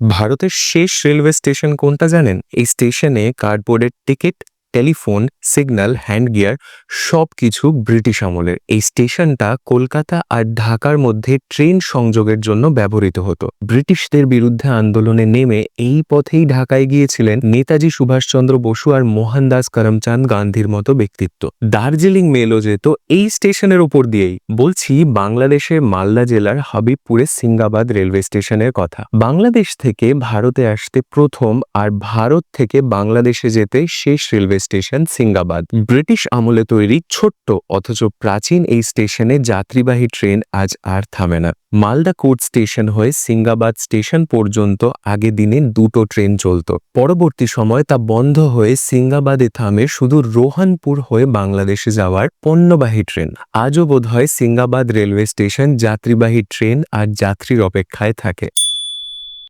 ভারতের শেষ railway station কোনটা জানেন? এই স্টেশনে কার্ডবোর্ডের ticket telephone, signal hand gear সব কিছু ব্রিটিশ আমলের। এই স্টেশনটা কলকাতা আর ঢাকার মধ্যে ট্রেন সংযোগের জন্য ব্যবহৃত হতো। ব্রিটিশদের বিরুদ্ধে আন্দোলনে নেমে এই পথেই ঢাকায় গিয়েছিলেন নেতাজি সুভাষচন্দ্র বসু আর মোহনদাস করমচাঁদ গান্ধীর মতো ব্যক্তিত্ব। দার্জিলিং মেলও যেত এই স্টেশনের ওপর দিয়েই। বলছি বাংলাদেশের মালদা জেলার হাবিবপুরের সিঙ্গাবাদ রেলওয়ে স্টেশনের কথা। বাংলাদেশ থেকে ভারতে আসতে প্রথম আর ভারত থেকে বাংলাদেশে যেতে শেষ রেলওয়ে স্টেশন সিঙ্গাবাদ ব্রিটিশ আমলে তৈরি ছোট্ট অথচ প্রাচীন এই স্টেশনে যাত্রীবাহী ট্রেন আজ আর থামে না। মালদা কোর্ট স্টেশন হয়ে সিঙ্গাবাদ স্টেশন পর্যন্ত আগে দিনে দুটো ট্রেন চলত। পরবর্তী সময় তা বন্ধ হয়ে সিঙ্গাবাদে থামে শুধু রোহানপুর হয়ে বাংলাদেশে যাওয়ার পণ্যবাহী ট্রেন। আজও বোধহয় সিঙ্গাবাদ রেলওয়ে স্টেশন যাত্রীবাহী ট্রেন আর যাত্রীর অপেক্ষায় থাকে।